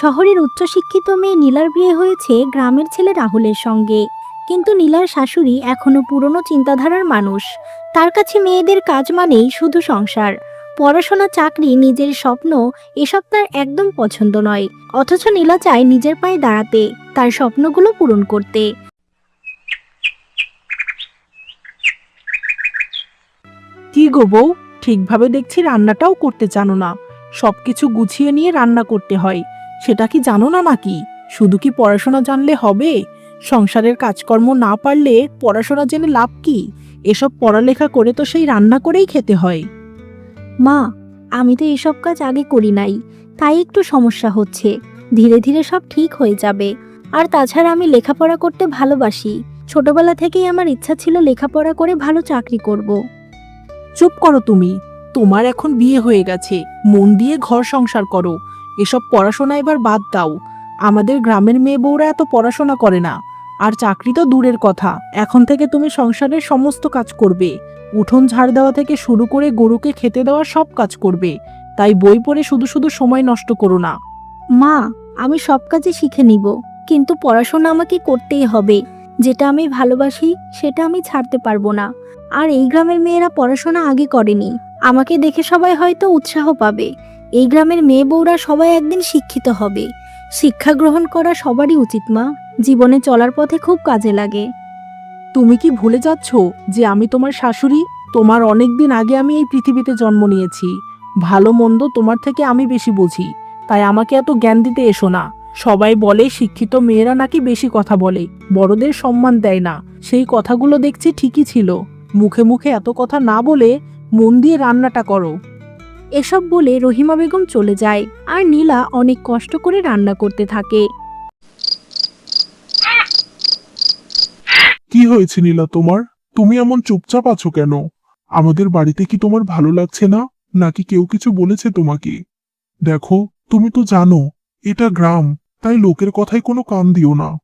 শহরের উচ্চশিক্ষিত মেয়ে নীলার বিয়ে হয়েছে গ্রামের ছেলে রাহুলের সঙ্গে। কিন্তু নীলার শাশুড়ি এখনও পুরনো চিন্তাধারার মানুষ। তার কাছে মেয়েদের কাজ মানেই শুধু সংসার। পড়াশোনা, চাকরি, নিজের স্বপ্ন, এসব তার একদম পছন্দ নয়। অথচ নীলা চায় নিজের পায়ে দাঁড়াতে, তার স্বপ্নগুলো পূরণ করতে। কি গো বউ? ঠিকভাবে দেখছি রান্নাটাও করতে জানো না। সবকিছু গুছিয়ে নিয়ে রান্না করতে হয়। সেটা কি জানো না নাকি? শুধু কি পড়াশোনা জানলে হবে? সংসারের কাজকর্ম না পারলে পড়াশোনা জেনে লাভ কি? এসব পড়ালেখা করে তো সেই রান্না করেই খেতে হয়। মা আমি তো এসব কাজ আগে করি নাই তাই একটু সমস্যা হচ্ছে। ধীরে ধীরে সব ঠিক হয়ে যাবে। আর তাছাড়া আমি লেখাপড়া করতে ভালোবাসি। ছোটবেলা থেকেই আমার ইচ্ছা ছিল লেখাপড়া করে ভালো চাকরি করব। চুপ করো তুমি। তোমার এখন বিয়ে হয়ে গেছে। মন দিয়ে ঘর সংসার করো। এসব পড়াশোনা এবার বাদ দাও। আমাদের গ্রামের মেয়ে বউরা এত পড়াশোনা করে না। আর চাকরি তো দূরের কথা। এখন থেকে তুমি সংসারের সমস্ত কাজ করবে। উঠোন ঝাড় দেওয়া থেকে শুরু করে গরুকে খেতে দেওয়া সব কাজ করবে। তাই বই পড়ে শুধু শুধু সময় নষ্ট করো না। মা, আমি সব কাজে শিখে নিব। কিন্তু পড়াশোনা আমাকে করতেই হবে। যেটা আমি ভালোবাসি, সেটা আমি ছাড়তে পারব না। আর এই গ্রামের মেয়েরা পড়াশোনা আগে করেনি। আমাকে দেখে সবাই হয়তো উৎসাহ পাবে। এই গ্রামের মেয়ে বউরা সবাই একদিন শিক্ষিত হবে। শিক্ষা গ্রহণ করা সবারই উচিত, মা। জীবনে চলার পথে খুব কাজে লাগে। তুমি কি ভুলে যাচ্ছ যে আমি তোমার শাশুড়ি? তোমার অনেক দিন আগে আমি এই পৃথিবীতে জন্ম নিয়েছি। ভালো মন্দ তোমার থেকে আমি বেশি বুঝি। তাই আমাকে এত জ্ঞান দিতে এসো না। সবাই বলে, শিক্ষিত মেয়েরা নাকি বেশি কথা বলে। বড়দের সম্মান দেয় না। সেই কথাগুলো দেখছি ঠিকই ছিল। মুখে মুখে এত কথা না বলে মন দিয়ে রান্নাটা করো। এসব বলে রহিমা বেগম চলে যায় আর নীলা অনেক কষ্ট করে রান্না করতে থাকে। কি হয়েছে নীলা তোমার? তুমি এমন চুপচাপ আছো কেন? আমাদের বাড়িতে কি তোমার ভালো লাগছে না? নাকি কেউ কিছু বলেছে তোমাকে? দেখো তুমি তো জানো এটা গ্রাম তাই লোকের কথায় কোনো কান দিও না।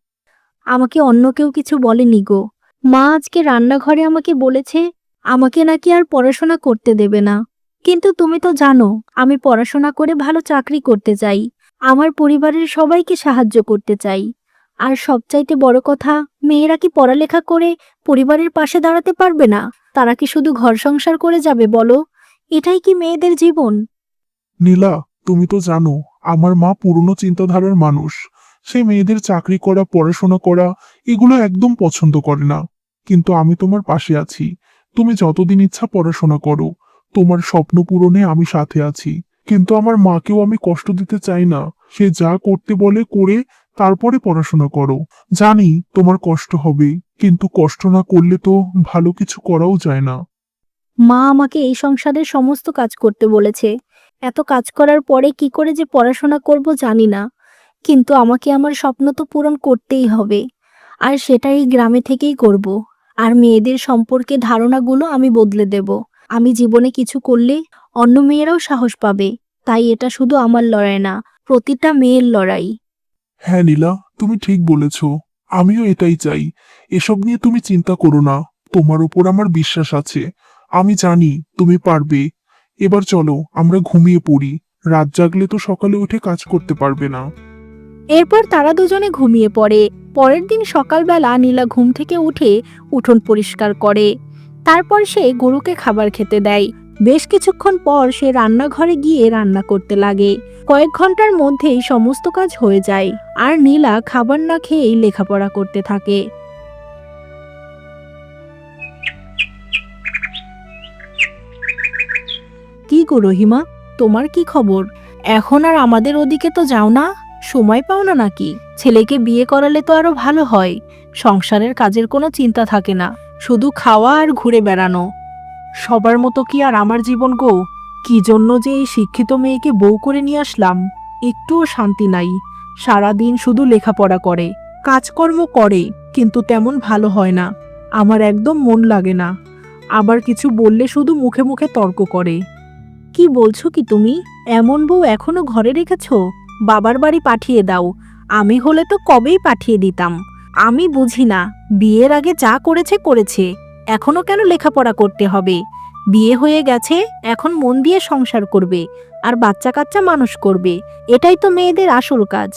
আমাকে অন্য কেউ কিছু বলেনি গো। মা আজকে রান্নাঘরে আমাকে বলেছে আমাকে নাকি আর পড়াশোনা করতে দেবে না। কিন্তু তুমি তো জানো, আমি পড়াশোনা করে ভালো চাকরি করতে চাই। আমার পরিবারের সবাইকে সাহায্য করতে চাই। আর সবচাইতে বড় কথা, মেয়েরা কি পড়ালেখা করে পরিবারের পাশে দাঁড়াতে পারবে না? তারা কি শুধু ঘর সংসার করে যাবে, বলো? এটাই কি মেয়েদের জীবন? নীলা, তুমি তো জানো, আমার মা পুরনো চিন্তাধারার মানুষ। সে মেয়েদের চাকরি করা, পড়াশোনা করা, এগুলো একদম পছন্দ করে না। কিন্তু আমি তোমার পাশে আছি। তুমি যতদিন ইচ্ছা পড়াশোনা করো। তোমার স্বপ্ন পূরণে আমি সাথে আছি। কিন্তু আমার মাকেও আমি কষ্ট দিতে চাই না। সে যা করতে বলে করে তারপরে পড়াশোনা করো। জানি তোমার কষ্ট হবে, কিন্তু কষ্ট না করলে তো ভালো কিছু করাও যায় না। মা আমাকে এই সংসারের সমস্ত কাজ করতে বলেছে। এত কাজ করার পরে কি করে যে পড়াশোনা করব জানি না। কিন্তু আমাকে আমার স্বপ্ন তো পূরণ করতেই হবে। আর সেটা এই গ্রামে থেকেই করব। আর মেয়েদের সম্পর্কে ধারণাগুলো আমি বদলে দেব। আমি জীবনে কিছু করলে অন্য মেয়েরাও সাহস পাবে। তাই এটা শুধু আমার লড়াই না প্রতিটা মেয়ের লড়াই। হ্যাঁ নীলা তুমি ঠিক বলেছ। আমিও এটাই চাই। এসব নিয়ে তুমি চিন্তা করো না। তোমার উপর আমার বিশ্বাস আছে। আমি জানি তুমি পারবে। এবার চলো আমরা ঘুমিয়ে পড়ি। রাত জাগলে তো সকালে উঠে কাজ করতে পারবে না। এরপর তারা দুজনে ঘুমিয়ে পড়ে। পরের দিন সকালবেলা নীলা ঘুম থেকে উঠে উঠোন পরিষ্কার করে। তারপর সে গরুকে খাবার খেতে দেয়। বেশ কিছুক্ষণ পর সে রান্নাঘরে গিয়ে রান্না করতে লাগে। কয়েক ঘণ্টার মধ্যেই সমস্ত কাজ হয়ে যায় আর নীলা খাবার না খেয়েই লেখাপড়া করতে থাকে। কি গো রহিমা, তোমার কি খবর? এখন আর আমাদের ওদিকে তো যাও না? সময় পাও না নাকি? ছেলেকে বিয়ে করালে তো আরও ভালো হয়। সংসারের কাজের কোনো চিন্তা থাকে না। শুধু খাওয়া আর ঘুরে বেড়ানো। সবার মতো কি আর আমার জীবন গো? কি জন্য যে এই শিক্ষিত মেয়েকে বউ করে নিয়ে আসলাম? একটুও শান্তি নাই। সারাদিন শুধু লেখাপড়া করে, কাজকর্ম করে, কিন্তু তেমন ভালো হয় না। আমার একদম মন লাগে না। আবার কিছু বললে শুধু মুখে মুখে তর্ক করে। কি বলছো কি তুমি? এমন বউ এখনও ঘরে রেখেছ? বাবার বাড়ি পাঠিয়ে দাও। আমি হলে তো কবেই পাঠিয়ে দিতাম। আমি বুঝি না, বিয়ের আগে যা করেছে করেছে, এখনও কেন লেখাপড়া করতে হবে? বিয়ে হয়ে গেছে, এখন মন দিয়ে সংসার করবে, আর বাচ্চা কাচ্চা মানুষ করবে, এটাই তো মেয়েদের আসল কাজ।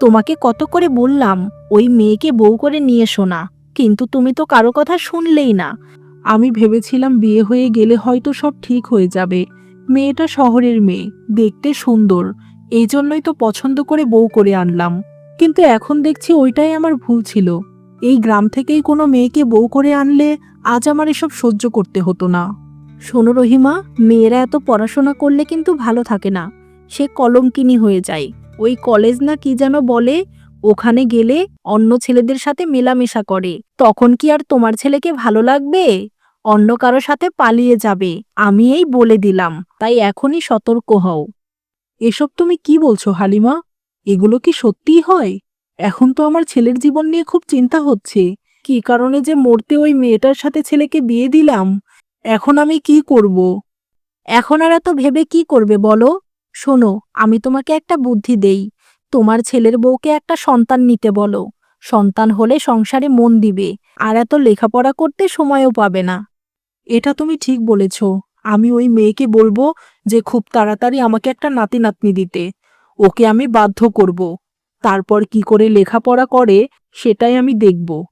তোমাকে কত করে বললাম, ওই মেয়েকে বউ করে নিয়ে শোনা কিন্তু তুমি তো কারও কথা শুনলেই না। আমি ভেবেছিলাম বিয়ে হয়ে গেলে হয়তো সব ঠিক হয়ে যাবে। মেয়েটা শহরের মেয়ে, দেখতে সুন্দর এই জন্যই তো পছন্দ করে বউ করে আনলাম। কিন্তু এখন দেখছি ওইটাই আমার ভুল ছিল। এই গ্রাম থেকেই কোনো মেয়েকে বউ করে আনলে আজ আমার এসব সহ্য করতে হতো না। শোনো রহিমা, মেয়েরা এত পড়াশোনা করলে কিন্তু ভালো থাকে না। সে কলঙ্কিনী হয়ে যায়। ওই কলেজ না কি যেন বলে, ওখানে গেলে অন্য ছেলেদের সাথে মেলামেশা করে। তখন কি আর তোমার ছেলেকে ভালো লাগবে? অন্য কারও সাথে পালিয়ে যাবে। আমি এই বলে দিলাম। তাই এখনই সতর্ক হও। এসব তুমি কি বলছো, হালিমা? এগুলো কি সত্যিই হয়? এখন তো আমার ছেলের জীবন নিয়ে খুব চিন্তা হচ্ছে। কি কারণে যে মরতে ওই মেয়েটার সাথে ছেলেকে বিয়ে দিলাম? এখন আমি কি করব? এখন আর এত ভেবে কি করবে বলো? শোনো, আমি তোমাকে একটা বুদ্ধি দেই। তোমার ছেলের বউকে একটা সন্তান নিতে বলো। সন্তান হলে সংসারে মন দিবে। আর এত লেখাপড়া করতে সময়ও পাবে না। এটা তুমি ঠিক বলেছ। আমি ওই মেয়েকে বলব যে খুব তাড়াতাড়ি আমাকে একটা নাতি নাতনি দিতে। ওকে আমি বাধ্য করব। তারপর কি করে লেখাপড়া করে সেটাই আমি দেখব।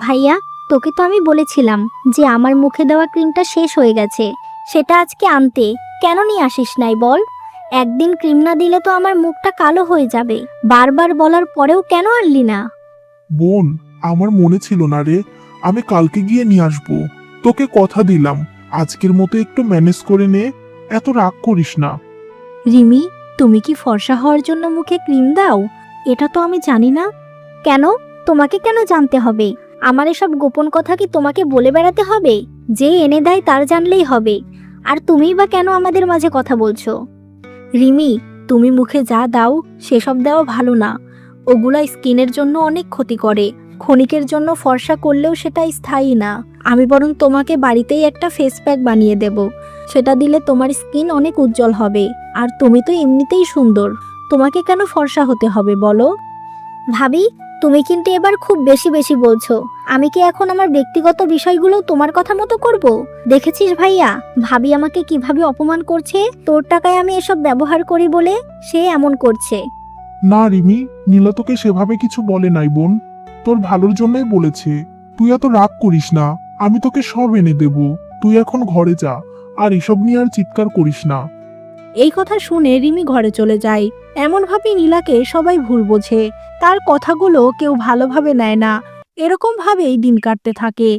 ভাইয়া তোকে তো আমি বলেছিলাম যে আমার মুখে দেওয়া ক্রিমটা শেষ হয়ে গেছে। সেটা আজকে আনতে। কেন নিয়ে আসিস নাই বল? একদিন ক্রিম না দিলে তো আমার মুখটা কালো হয়ে যাবে। বারবার বলার পরেও কেন আনলি না? বোন আমার মনে ছিল না রে। আমি কালকে গিয়ে নিয়ে আসব। তোকে কথা দিলাম। আজকের মতো একটু ম্যানেজ করে নে, এত রাগ করিস না। রিমি, তুমি কি ফর্সা হওয়ার জন্য মুখে ক্রিম দাও? এটা তো আমি জানি না। কেন? তোমাকে কেন জানতে হবে? আমার এসব গোপন কথা কি তোমাকে বলে বেড়াতে হবে? যে এনে দেয় তার জানলেই হবে। আর তুমিই বা কেন আমাদের মাঝে কথা বলছো? রিমি, তুমি মুখে যা দাও, সেসব দেওয়া ভালো না। ওগুলা স্কিনের জন্য অনেক ক্ষতি করে। ক্ষণিকের জন্য ফর্সা করলেও সেটা স্থায়ী না। আমি বরং তোমাকে বাড়িতেই একটা ফেস প্যাক বানিয়ে দেব। সেটা দিলে তোমার স্কিন অনেক উজ্জ্বল হবে। আর তুমি তো এমনিতেই সুন্দর। তোমাকে কেন ফর্সা হতে হবে, বলো? ভাবি, তুমি কিন্তু এবার খুব বেশি বেশি বলছো। আমি কি এখন আমার ব্যক্তিগত বিষয়গুলো তোমার কথা মতো করব? দেখেছিস ভাইয়া, ভাবি আমাকে কীভাবে অপমান করছে? তোর টাকায় আমি এসব ব্যবহার করি বলে সে এমন করছে। না রিমি, নীলা তোকে সেভাবে কিছু বলে নাই বোন। তোর ভালোর জন্যই বলেছে। তুই এত রাগ করিস না আমি তোকে সব এনে দেব। তুই এখন ঘরে যা আর এসব নিয়ে আর চিৎকার করিস না। এই কথা শুনে রিমি ঘরে চলে যায়। এমনভাবে নীলাকে সবাই ভুল বোঝে। তার কথাগুলো কেউ ভালোভাবে নেয় না। এরকম ভাবেই দিন কাটতে থাকে।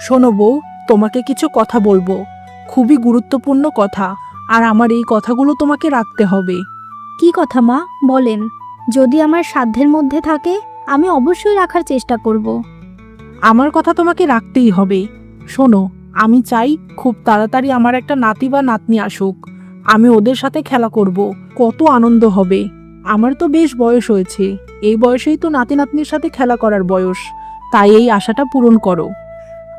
শোনো বউ তোমাকে কিছু কথা বলব। খুবই গুরুত্বপূর্ণ কথা আর আমার এই কথাগুলো তোমাকে রাখতে হবে। কি কথা মা? বলেন। যদি আমার সাধ্যের মধ্যে থাকে আমি অবশ্যই রাখার চেষ্টা করব। আমার কথা তোমাকে রাখতেই হবে। শোনো আমি চাই খুব তাড়াতাড়ি আমার একটা নাতি বা নাতনি আসুক। আমি ওদের সাথে খেলা করব কত আনন্দ হবে। আমার তো বেশ বয়স হয়েছে এই বয়সেই তো নাতি নাতনির সাথে খেলা করার বয়স। তাই এই আশাটা পূরণ করো।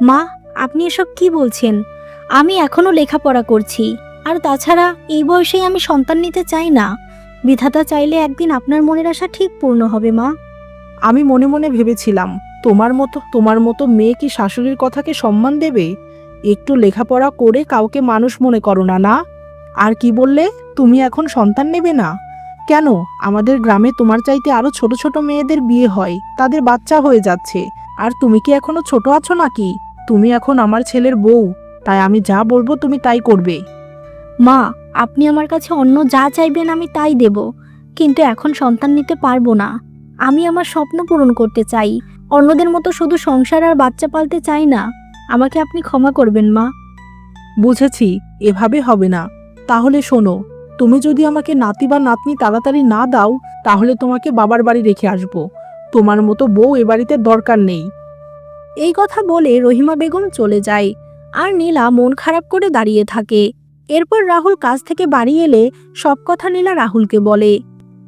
মা আপনি এসব কি বলছেন? আমি এখনও লেখাপড়া করছি আর তাছাড়া এই বয়সেই আমি সন্তান নিতে চাই না। বিধাতা চাইলে একদিন আপনার মনের আশা ঠিক পূর্ণ হবে মা। আমি মনে মনে ভেবেছিলাম তোমার মতো তোমার মতো মেয়ে কি শাশুড়ির কথাকে সম্মান দেবে? একটু লেখাপড়া করে কাউকে মানুষ মনে করো না না। আর কি বললে তুমি এখন সন্তান নেবে না। কেন? আমাদের গ্রামে তোমার চাইতে আরও ছোট ছোট মেয়েদের বিয়ে হয় তাদের বাচ্চা হয়ে যাচ্ছে। আর তুমি কি এখনও ছোট আছো নাকি? তুমি এখন আমার ছেলের বউ তাই আমি যা বলব তুমি তাই করবে। মা আপনি আমার কাছে অন্য যা চাইবেন আমি তাই দেব। কিন্তু এখন সন্তান নিতে পারব না। আমি আমার স্বপ্ন পূরণ করতে চাই। অন্যদের মতো শুধু সংসার আর বাচ্চা পালতে চাই না। আমাকে আপনি ক্ষমা করবেন মা। বুঝেছি এভাবে হবে না। তাহলে শোনো তুমি যদি আমাকে নাতি বা নাতনি তাড়াতাড়ি না দাও তাহলে তোমাকে বাবার বাড়ি রেখে আসব। তোমার মতো বউ এ বাড়িতে দরকার নেই। এই কথা বলে রহিমা বেগম চলে যায়। আর নীলা মন খারাপ করে দাঁড়িয়ে থাকে। এরপর রাহুল কাজ থেকে বাড়ি এলে সব কথা নীলা রাহুলকে বলে।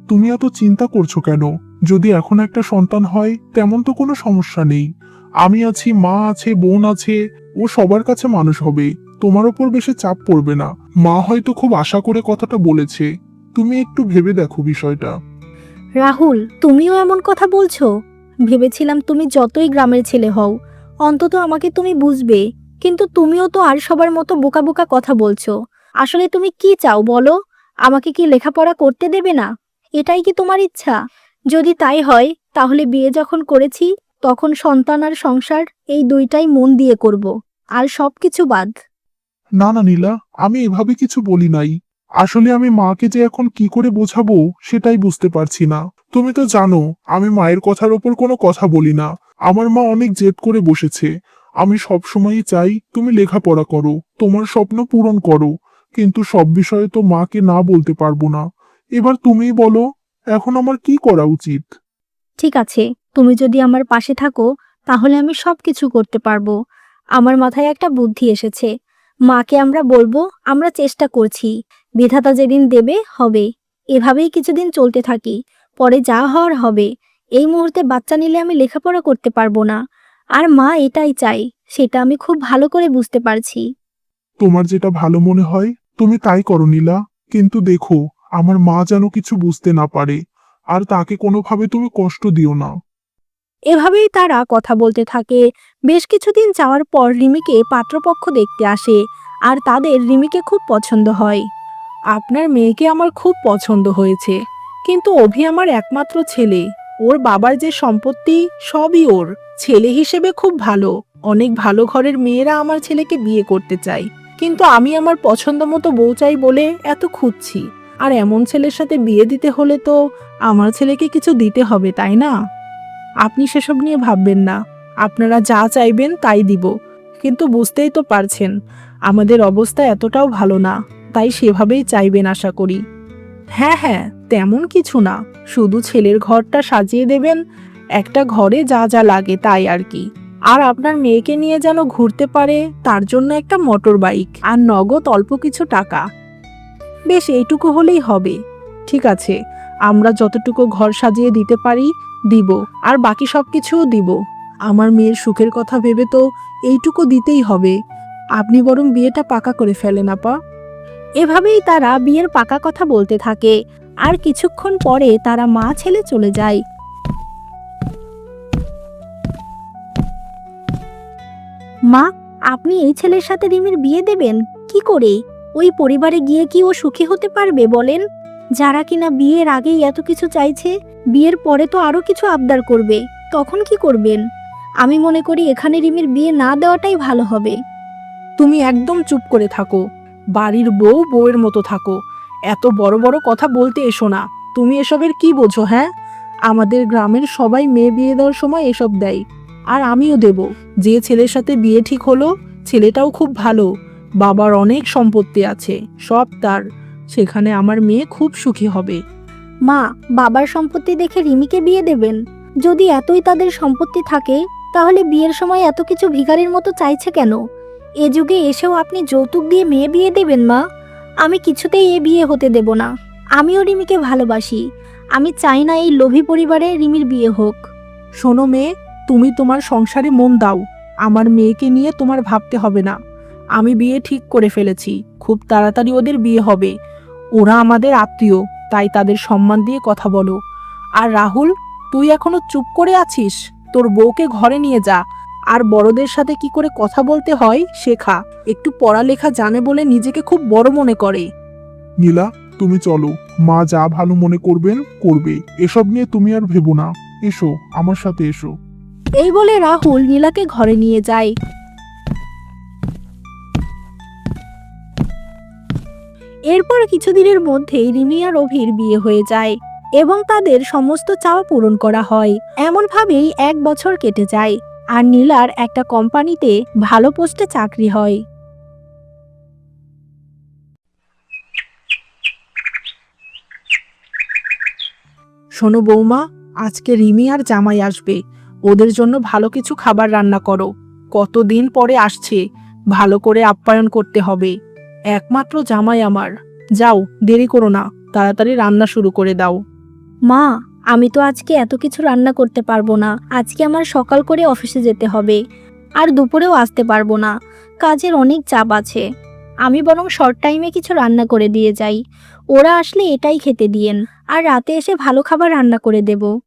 তুমি এত চিন্তা করছ কেন? যদি এখন একটা সন্তান হয় তেমন তো কোনো সমস্যা নেই। আমি আছি মা আছে বোন আছে ও সবার কাছে মানুষ হবে। তোমার ওপর বেশি চাপ পড়বে না। মা হয়তো খুব আশা করে কথাটা বলেছে। তুমি একটু ভেবে দেখো বিষয়টা। রাহুল তুমিও এমন কথা বলছো? ভেবেছিলাম তুমি যতই গ্রামের ছেলে হও অন্তত আমাকে তুমি বুঝবে। কিন্তু তুমিও তো আর সবার মতো বোকা বোকা কথা বলছো। আসলে তুমি কি চাও বলো? আমাকে কি লেখাপড়া করতে দেবে না? এটাই কি তোমার ইচ্ছা? যদি তাই হয়, তাহলে বিয়ে যখন করেছি, তখন সন্তান আর সংসার এই দুইটাই মন দিয়ে করব। আর সবকিছু বাদ। না না, নীলা, আমি এভাবে কিছু বলি নাই। আসলে আমি মাকে যে এখন কি করে বোঝাবো, সেটাই বুঝতে পারছি না। তুমি তো জানো, আমি মায়ের কথার ওপর কোনো কথা বলি না। আমার মা অনেক জেদ করে বসেছে। আমি সব সময়ই চাই, তুমি লেখাপড়া করো, তোমার স্বপ্ন পূরণ করো। কিন্তু সব বিষয়ে তো মাকে না বলতে পারব না। এবার তুমিই বলো এখন আমার কি করা উচিত? ঠিক আছে তুমি যদি আমার পাশে থাকো তাহলে আমি সব কিছু করতে পারব। আমার মাথায় একটা বুদ্ধি এসেছে। মাকে আমরা বলব আমরা চেষ্টা করছি। বিধাতা যেদিন দেবে হবে। এভাবেই কিছুদিন চলতে থাকি। পরে যা হওয়ার হবে। এই মুহূর্তে বাচ্চা নিলে আমি লেখাপড়া করতে পারব না। আর মা এটাই চাই সেটা আমি খুব ভালো করে বুঝতে পারছি। তোমার যেটা ভালো মনে হয় তুমি তাই করো নীলা। কিন্তু দেখো, আমার মা যেন কিছু বুঝতে না পারে, আর তাকে কোনোভাবে তুমি কষ্ট দিও না। এভাবেই তারা কথা বলতে থাকে। বেশ কিছুদিন যাওয়ার পর রিমিকে পাত্রপক্ষ দেখতে আসে, আর তাদের রিমিকে খুব পছন্দ হয়। আপনার মেয়েকে আমার খুব পছন্দ হয়েছে, কিন্তু অভি আমার একমাত্র ছেলে। ওর বাবার যে সম্পত্তি, সবই ওর। ছেলে হিসেবে খুব ভালো। অনেক ভালো ঘরের মেয়েরা আমার ছেলেকে বিয়ে করতে চায়। কিন্তু আমি আমার পছন্দ মতো বউ চাই বলে এত খুঁজছি। আর এমন ছেলের সাথে বিয়ে দিতে হলে তো আমার ছেলেকে কিছু দিতে হবে, তাই না? আপনি সেসব নিয়ে ভাববেন না। আপনারা যা চাইবেন তাই দিব। কিন্তু বুঝতেই তো পারছেন, আমাদের অবস্থা এতটাও ভালো না, তাই সেভাবেই চাইবেন আশা করি। হ্যাঁ হ্যাঁ তেমন কিছু না। শুধু ছেলের ঘরটা সাজিয়ে দেবেন, একটা ঘরে যা যা লাগে তাই আর কি। আর আপনার মেয়েকে নিয়ে যেন ঘুরতে পারে, তার জন্য একটা মোটর বাইক আর নগদ অল্প কিছু টাকা। বেশ, এইটুকু হলেই হবে। ঠিক আছে, আমরা যতটুকু ঘর সাজিয়ে দিতে পারি, দিব। আর বাকি সব কিছুও দিব। আমার মেয়ের সুখের কথা ভেবে তো এইটুকু দিতেই হবে। আপনি বরং বিয়েটা পাকা করে ফেলেন, আপা। এভাবেই তারা বিয়ের পাকা কথা বলতে থাকে। আর কিছুক্ষণ পরে তারা মা ছেলে চলে যায়। মা, আপনি এই ছেলের সাথে রিমির বিয়ে দেবেন? কি করে? ওই পরিবারে গিয়ে কি ও সুখী হতে পারবে বলেন? যারা কিনা বিয়ের আগেই এত কিছু চাইছে, বিয়ের পরে তো আরও কিছু আবদার করবে, তখন কি করবেন? আমি মনে করি এখানে রিমির বিয়ে না দেওয়াটাই ভালো হবে। তুমি একদম চুপ করে থাকো। বাড়ির বউ বউয়ের মতো থাকো। এত বড় বড় কথা বলতে এসো না। তুমি এসবের কি বোঝো হ্যাঁ? আমাদের গ্রামের সবাই মেয়ে বিয়ে দেওয়ার সময় এসব দেয়। আর আমিও দেব। যে ছেলের সাথে বিয়ে ঠিক হলো ছেলেটাও খুব ভালো। বাবার অনেক সম্পত্তি আছে সব তার। সেখানে আমার মেয়ে খুব সুখী হবে। মা বাবার সম্পত্তি দেখে রিমিকে বিয়ে দেবেন? যদি এতই তাদের সম্পত্তি থাকে তাহলে বিয়ের সময় এত কিছু ভিখারির মতো চাইছে কেন? এ যুগে এসেও আপনি যৌতুক দিয়ে মেয়ে বিয়ে দেবেন মা? আমি কিছুতেই এ বিয়ে হতে দেব না। আমিও রিমিকে ভালোবাসি। আমি চাই না এই লোভী পরিবারে রিমির বিয়ে হোক। শোনো মেয়ে তুমি তোমার সংসারে মন দাও। আমার মেয়েকে নিয়ে তোমার ভাবতে হবে না। আমি বিয়ে ঠিক করে ফেলেছি। খুব তাড়াতাড়ি ওদের বিয়ে হবে। ওরা আমাদের আত্মীয়, তাই তাদের সম্মান দিয়ে কথা বলো। আর রাহুল, তুই এখনও চুপ করে আছিস? তোর বউকে ঘরে নিয়ে যা। আর বড়দের সাথে কি করে কথা বলতে হয় শেখা। একটু পড়ালেখা জানে বলে নিজেকে খুব বড় মনে করে। নীলা, তুমি চলো। মা যা ভালো মনে করবেন করবে এসব নিয়ে তুমি আর ভেবো না। এসো, আমার সাথে এসো। এই বলে রাহুল নীলাকে ঘরে নিয়ে যায়। এরপর কিছুদিনের মধ্যেই রিমি আর অভির বিয়ে হয়ে যায় এবং তাদের সমস্ত চাওয়া পূরণ করা হয়। এমনভাবেই এক বছর কেটে যায় আর নীলার একটা কোম্পানিতে ভালো পোস্টে চাকরি হয়। শোনো বৌমা, আজকে রিমি আর জামাই আসবে। ওদের জন্য ভালো কিছু খাবার রান্না করো। কতদিন পরে আসছে ভালো করে আপ্যায়ন করতে হবে। একমাত্র জামাই আমার। যাও দেরি করো না তাড়াতাড়ি রান্না শুরু করে দাও। মা আমি তো আজকে এত কিছু রান্না করতে পারব না। আজকে আমার সকাল করে অফিসে যেতে হবে। আর দুপুরেও আসতে পারব না। কাজের অনেক চাপ আছে। আমি বরং শর্ট টাইমে কিছু রান্না করে দিয়ে যাই। ওরা আসলে এটাই খেতে দিয়েন। আর রাতে এসে ভালো খাবার রান্না করে দেব।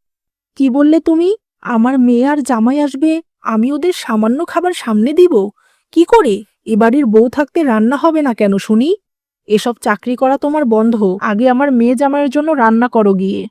কি বললে তুমি? আমার মেয়ে আর জামাই আসবে, আমি ওদের সামান্য খাবার সামনে দিব। কি করে? এ বাড়ির বউ থাকতে রান্না হবে না কেন শুনি? এসব চাকরি করা তোমার বন্ধ, আগে আমার মেয়ে জামাইয়ের জন্য রান্না করো গিয়ে।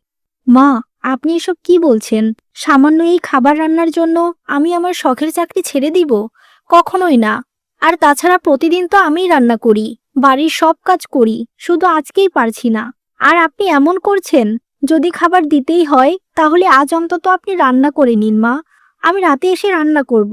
মা, আপনি এসব কি বলছেন? সামান্য এই খাবার রান্নার জন্য আমি আমার শখের চাকরি ছেড়ে দিব? কখনোই না। আর তাছাড়া প্রতিদিন তো আমিই রান্না করি, বাড়ির সব কাজ করি, শুধু আজকেই পারছি না। আর আপনি এমন করছেন? যদি খাবার দিতেই হয় তাহলে আজ অন্তত আপনি রান্না করে নিন মা। আমি রাতে এসে রান্না করব।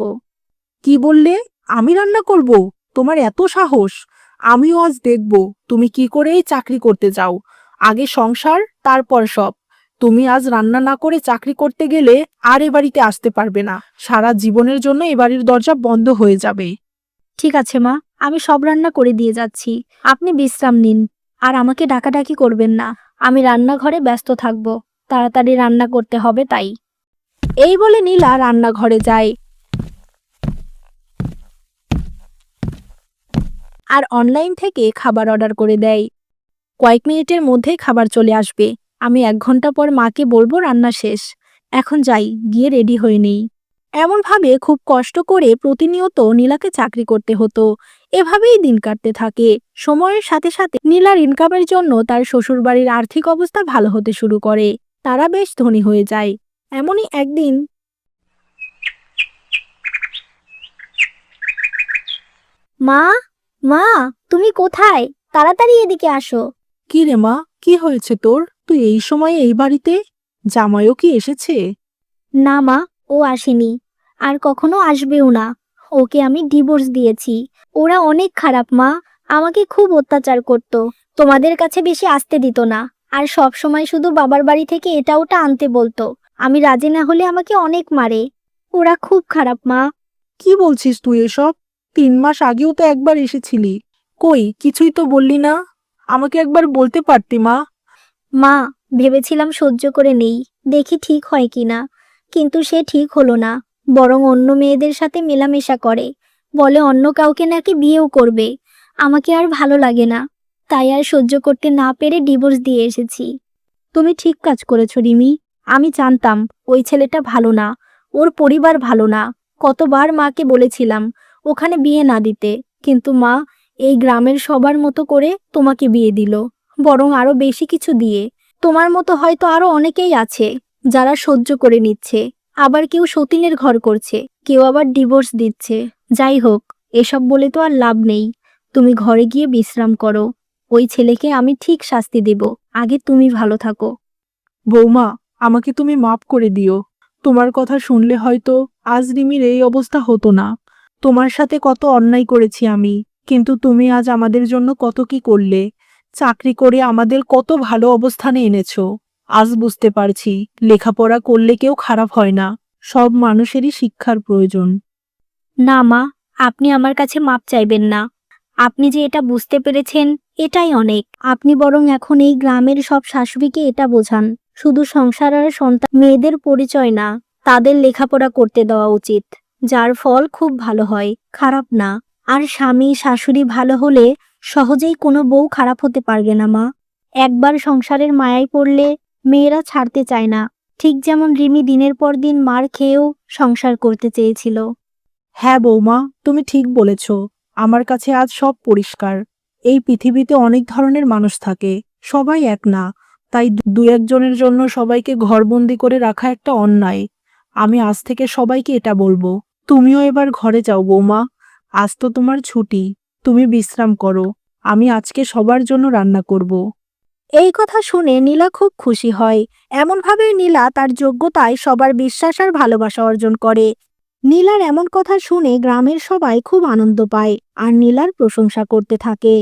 কি বললে? আমি রান্না করব? তোমার এত সাহস। আমিও আজ দেখব তুমি কি করে এই চাকরি করতে যাও। আগে সংসার তারপর সব। তুমি আজ রান্না না করে চাকরি করতে গেলে আর এ বাড়িতে আসতে পারবে না। সারা জীবনের জন্য এ বাড়ির দরজা বন্ধ হয়ে যাবে। ঠিক আছে মা। আমি সব রান্না করে দিয়ে যাচ্ছি। আপনি বিশ্রাম নিন। আর আমাকে ডাকাডাকি করবেন না। আমি রান্নাঘরে ব্যস্ত থাকব, তাড়াতাড়ি রান্না করতে হবে তাই। এই বলে নীলা রান্নাঘরে যায়। আর অনলাইন থেকে খাবার অর্ডার করে দেয়। কয়েক মিনিটের মধ্যেই খাবার চলে আসবে। আমি এক ঘণ্টা পর মাকে বলব রান্না শেষ। এখন যাই, গিয়ে রেডি হয়ে নেই। এমনভাবে খুব কষ্ট করে প্রতিনিয়ত নীলাকে চাকরি করতে হতো। এভাবেই দিন কাটতে থাকে। সময়ের সাথে সাথে নীলার ইনকামের জন্য তার শ্বশুরবাড়ির আর্থিক অবস্থা ভালো হতে শুরু করে। তারা বেশ ধনী হয়ে যায়। এমনই একদিন মা মা তুমি কোথায়? তাড়াতাড়ি এদিকে আসো। কি রে মা কি হয়েছে তোর? তুই এই সময়ে এই বাড়িতে? জামাইও কি এসেছে? না মা ও আসেনি। আর কখনো আসবেও না। ওকে আমি ডিভোর্স দিয়েছি। ওরা অনেক খারাপ মা। আমাকে খুব অত্যাচার করত। তোমাদের কাছে বেশি আসতে দিত না। আর সব সময় শুধু বাবার বাড়ি থেকে এটা ওটা আনতে বলতো। আমি রাজি না হলে আমাকে অনেক মারে। ওরা খুব খারাপ মা। কি বলছিস তুই এসব? তিন মাস আগেও তো একবার এসেছিলি। কই কিছুই তো বললি না? আমাকে একবার বলতে পারতি মা। মা ভেবেছিলাম সহ্য করে নেই। দেখি ঠিক হয় কিনা। কিন্তু সে ঠিক হলো না। বরং অন্য মেয়েদের সাথে মেলামেশা করে। বলে, অন্য কাউকে নাকি বিয়েও করবে। আমাকে আর ভালো লাগে না। তাই আর সহ্য করতে না পেরে ডিভোর্স দিয়ে এসেছি। তুমি ঠিক কাজ করেছ, রিমি। আমি জানতাম, ওই ছেলেটা ভালো না। ওর পরিবার ভালো না। কতবার মাকে বলেছিলাম, ওখানে বিয়ে না দিতে। কিন্তু মা এই গ্রামের সবার মতো করে তোমাকে বিয়ে দিল, বরং আরও বেশি কিছু দিয়ে। তোমার মতো হয়তো আরও অনেকেই আছে, যারা সহ্য করে নিচ্ছে। আবার কেউ সতীনের ঘর করছে, কেউ আবার ডিভোর্স দিচ্ছে। যাই হোক, এসব বলে তো আর লাভ নেই। তুমি ঘরে গিয়ে বিশ্রাম করো। ওই ছেলেকে আমি ঠিক শাস্তি দেব। আগে তুমি ভালো থাকো। বৌমা, আমাকে তুমি মাফ করে দিও। তোমার কথা শুনলে হয়তো আজ রিমির এই অবস্থা হতো না। তোমার সাথে কত অন্যায় করেছি আমি, কিন্তু তুমি আজ আমাদের জন্য কত কি করলে। চাকরি করে আমাদের কত ভালো অবস্থানে এনেছো। আজ বুঝতে পারছি, লেখাপড়া করলে কেউ খারাপ হয় না, সব মানুষেরই শিক্ষার প্রয়োজন। না মা, আপনি আমার কাছে মাপ চাইবেন না। আপনি যে এটা বুঝতে পেরেছেন, এটাই অনেক। আপনি বরং এখন এই গ্রামের সব শাশুড়িকে এটা বোঝান। শুধু সংসার আর সন্তান, মেয়েদের পরিচয় না, তাদের লেখাপড়া করতে দেওয়া উচিত। যার ফল খুব ভালো হয়, খারাপ না। আর স্বামী, শাশুড়ি ভালো হলে সহজেই কোনো বউ খারাপ হতে পারবে না মা। একবার সংসারের মায়ায় পড়লে মেয়েরা ছাড়তে চায় না। ঠিক যেমন রিমি দিনের পর দিন মার খেয়েও সংসার করতে চেয়েছিল। হ্যাঁ বৌমা, তুমি ঠিক বলেছ। আমার কাছে আজ সব পরিষ্কার। এই পৃথিবীতে অনেক ধরনের মানুষ থাকে। সবাই এক না। তাই দু একজনের জন্য সবাইকে ঘরবন্দি করে রাখা একটা অন্যায়। আমি আজ থেকে সবাইকে এটা বলব। তুমিও এবার ঘরে যাও বৌমা। আজ তো তোমার ছুটি। তুমি বিশ্রাম করো। আমি আজকে সবার জন্য রান্না করব। এই কথা শুনে নীলা খুব খুশি হয়। এমনভাবে নীলা তার যোগ্যতায় সবার বিশ্বাস আর ভালোবাসা অর্জন করে। নীলার এমন কথা শুনে গ্রামের সবাই খুব আনন্দ পায় আর নীলার প্রশংসা করতে থাকে।